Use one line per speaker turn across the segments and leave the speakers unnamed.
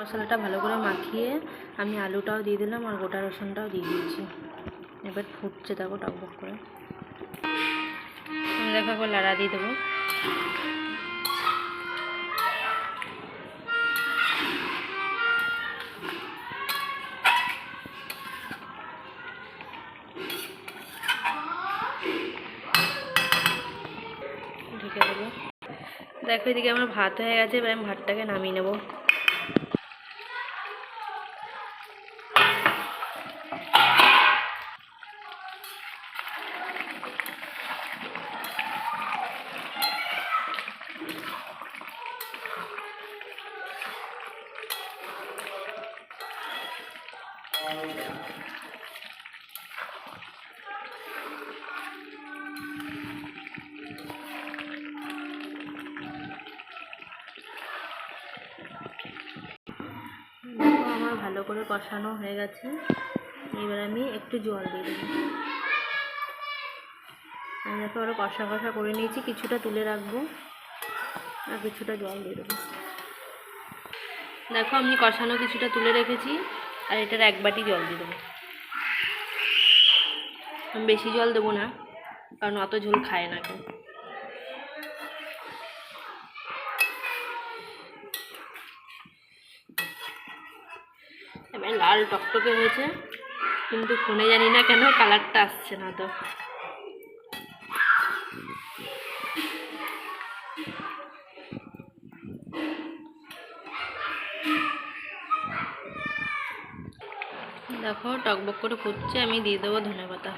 মশলাটা ভালো করে মাখিয়ে আমি আলুটাও দিয়ে দিলাম আর গোটা রসুনটাও দিয়ে দিয়েছি। এবার ফুটছে দেখো টকবক করে। দেখো একবার লাড়া দিয়ে দেবো। দেবো। দেখো এদিকে আমার ভাত হয়ে গেছে, এবার আমি ভাতটাকে নামিয়ে নেব। আমার ভালো করে কষানো হয়ে গেছে। এবার আমি একটু জল দিয়ে দেবো। আমি আরও কষা কষা করে নিয়েছি, কিছুটা তুলে রাখব আর কিছুটা জল দিয়ে দেবো। দেখো, আমি কষানো কিছুটা তুলে রেখেছি। আর এটার এক বাটি জল দিয়ে দেবো। আমি বেশি জল দেবো না, কারণ অত ঝোল খায় না কেউ। লাল টকটকে হয়েছে, কিন্তু ফোনে জানি না কেন কালারটা আসছে না তো। দেখো টকবক করে ফুটছে, আমি দিয়ে দেবো ধনে পাতা।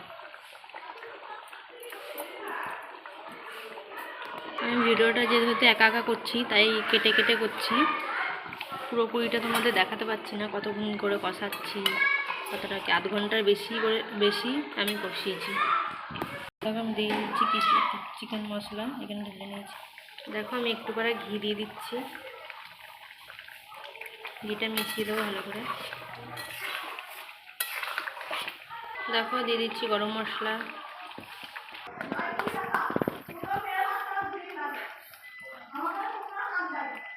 আমি ভিডিওটা যেহেতু একা একা করছি, তাই কেটে কেটে করছি। পুরোপুরিটা তোমাদের দেখাতে পারছি না, কতক্ষণ করে কষাচ্ছি, কতটা কি আধ ঘণ্টার বেশি করে, বেশি আমি কষিয়েছি। দেখো, আমি দিয়ে দিচ্ছি চিকেন মশলা, এখানে ঢেলে নিয়েছি। দেখো, আমি একটু করে ঘি দিয়ে দিচ্ছি। ঘিটা মিশিয়ে দেবো ভালো করে। দেখো, দিয়ে দিচ্ছি গরম মশলা।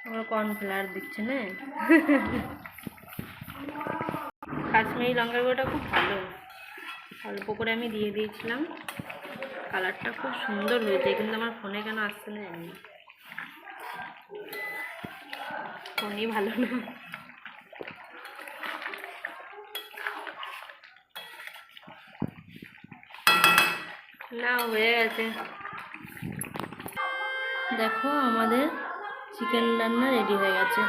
আমার কর্নফ্লাওয়ার দিচ্ছে, না? কাশ্মীরি লঙ্কার গুঁড়োটা খুব ভালো। অল্প করে আমি দিয়ে দিয়েছিলাম। কালারটা খুব সুন্দর হয়েছে, কিন্তু আমার ফোনে কেন আসছে না জানি ফোনই ভালো না না হয়ে গেছে। দেখো আমাদের চিকেন রান্না রেডি হয়ে গেছে।